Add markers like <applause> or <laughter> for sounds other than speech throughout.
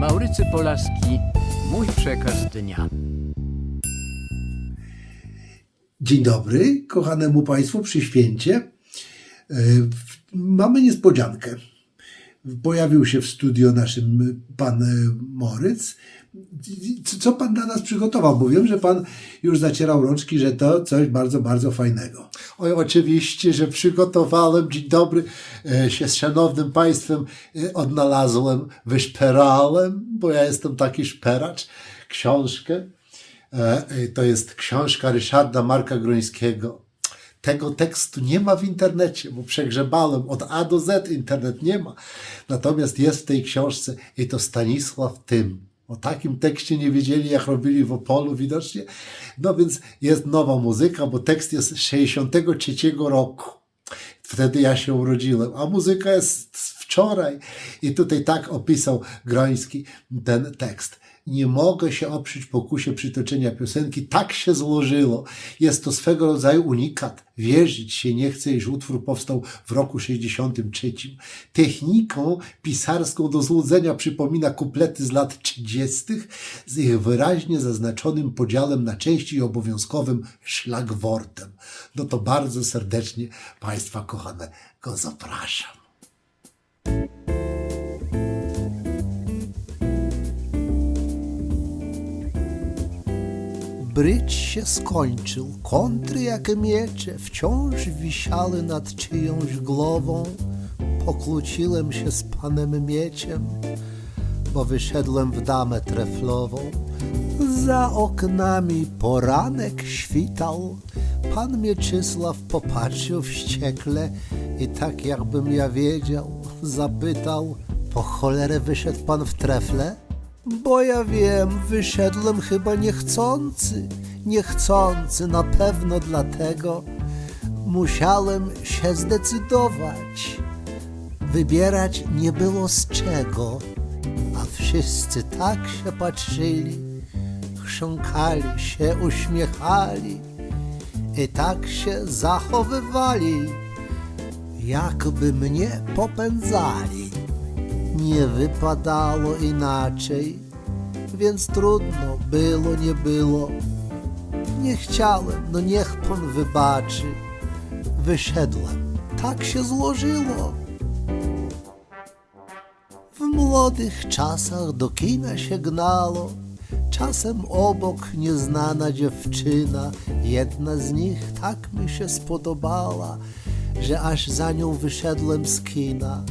Maurycy Polaski, mój przekaz dnia. Dzień dobry, kochanemu Państwu przy święcie. E, Mamy niespodziankę. Pojawił się w studio naszym pan e, Moryc. Co pan dla nas przygotował? Bo wiem, że pan już zacierał rączki, że to coś bardzo, bardzo fajnego. Oj, oczywiście, że przygotowałem. Dzień dobry. E, się z szanownym państwem e, odnalazłem, wyszperałem, bo ja jestem taki szperacz, książkę. To jest książka Ryszarda Marka Grońskiego. Tego tekstu nie ma w internecie, bo przegrzebałem od A do Z, internet nie ma. Natomiast jest w tej książce i to Stanisław Tym. O takim tekście nie wiedzieli, jak robili w Opolu widocznie. No więc jest nowa muzyka, bo tekst jest z 63 roku. Wtedy ja się urodziłem, a muzyka jest wczoraj. I tutaj tak opisał Groński ten tekst. Nie mogę się oprzeć pokusie przytoczenia piosenki, tak się złożyło. Jest to swego rodzaju unikat. Wierzyć się nie chce, iż utwór powstał w roku 63. Techniką pisarską do złudzenia przypomina kuplety z lat 30. z ich wyraźnie zaznaczonym podziałem na części i obowiązkowym szlagwortem. No to bardzo serdecznie Państwa kochanego zapraszam. Brycz się skończył, kontry jak miecze wciąż wisiały nad czyjąś głową. Pokłóciłem się z panem mieciem, bo wyszedłem w damę treflową. Za oknami poranek świtał, pan Mieczysław popatrzył wściekle i tak jakbym ja wiedział, zapytał, po cholerę wyszedł pan w trefle? Bo ja wiem, wyszedłem chyba niechcący, niechcący, na pewno dlatego musiałem się zdecydować. Wybierać nie było z czego, a wszyscy tak się patrzyli, chrząkali się, uśmiechali i tak się zachowywali, jakby mnie popędzali. Nie wypadało inaczej, więc trudno było, nie było. Nie chciałem, no niech pan wybaczy. Wyszedłem, tak się złożyło. W młodych czasach do kina się gnało, czasem obok nieznana dziewczyna. Jedna z nich tak mi się spodobała, że aż za nią wyszedłem z kina.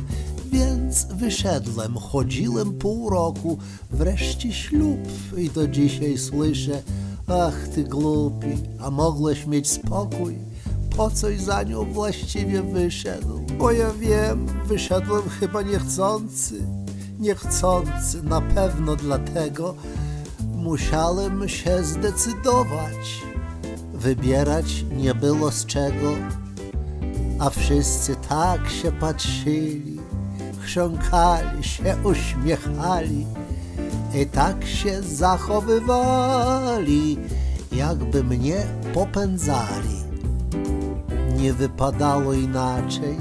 Więc wyszedłem, chodziłem pół roku, wreszcie ślub i do dzisiaj słyszę, ach ty głupi, a mogłeś mieć spokój, po coś za nią właściwie wyszedł? Bo ja wiem, wyszedłem chyba niechcący, niechcący, na pewno dlatego musiałem się zdecydować. Wybierać nie było z czego, a wszyscy tak się patrzyli, chrząkali się, uśmiechali i tak się zachowywali, jakby mnie popędzali. Nie wypadało inaczej,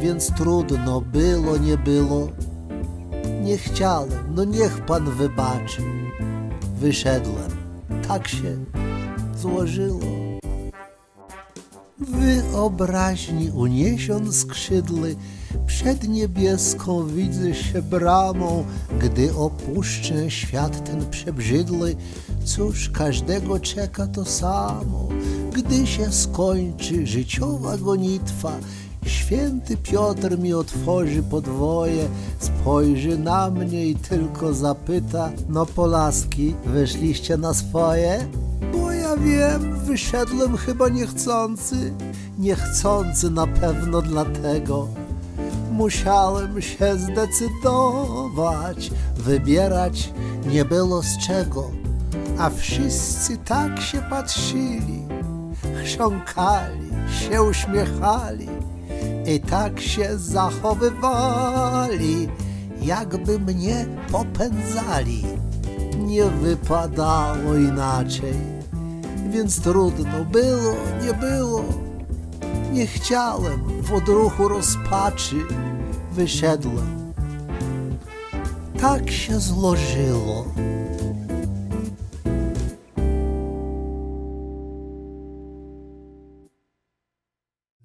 więc trudno było, nie było. Nie chciałem, no niech pan wybaczy. Wyszedłem, tak się złożyło. Wyobraźni uniesion skrzydły, przed niebieską widzę się bramą, gdy opuszczę świat ten przebrzydły, cóż każdego czeka to samo, gdy się skończy życiowa gonitwa, Święty Piotr mi otworzy podwoje, spojrzy na mnie i tylko zapyta, no Polaski, wyszliście na swoje? Wiem, wyszedłem chyba niechcący, niechcący na pewno dlatego. Musiałem się zdecydować, wybierać nie było z czego, a wszyscy tak się patrzyli, chrząkali, się uśmiechali i tak się zachowywali, jakby mnie popędzali. Nie wypadało inaczej, więc trudno było, nie było. Nie chciałem w odruchu rozpaczy, wyszedłem. tak się złożyło.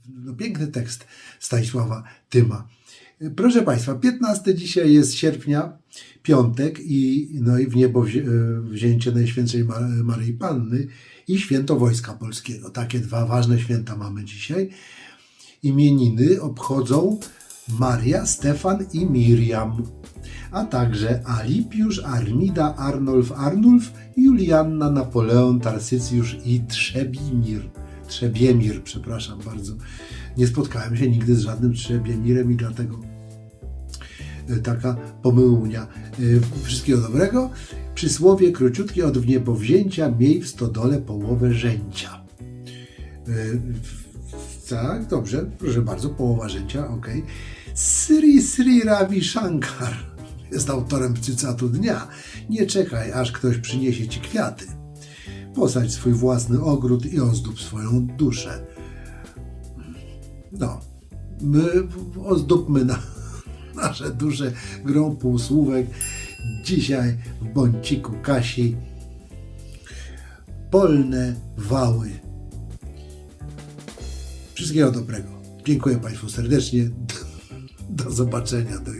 No, piękny tekst Stanisława Tyma. Proszę Państwa, 15 dzisiaj jest sierpnia, piątek i, no i w niebo e, wzięcie Najświętszej Ma- Maryi Panny i Święto Wojska Polskiego. Takie dwa ważne święta mamy dzisiaj. Imieniny obchodzą Maria, Stefan i Miriam, a także Alipiusz, Armida, Arnulf, Arnulf, Julianna, Napoleon, Tarsycjusz i Trzebimir. Trzebiemir, przepraszam bardzo. Nie spotkałem się nigdy z żadnym Trzebiemirem i dlatego e, taka pomyłnia. E, Wszystkiego dobrego. Przysłowie króciutkie od wniebowzięcia miej w stodole połowę żęcia. E, Tak, dobrze, proszę bardzo, połowa żęcia, ok. Sri Sri Ravi Shankar <laughs> jest autorem cycatu dnia. Nie czekaj, aż ktoś przyniesie ci kwiaty. Posadź swój własny ogród i ozdób swoją duszę. No, my ozdóbmy na, <laughs> nasze dusze grą półsłówek. Dzisiaj w bąciku Kasi polne wały. Wszystkiego dobrego. Dziękuję Państwu serdecznie. Do zobaczenia. Do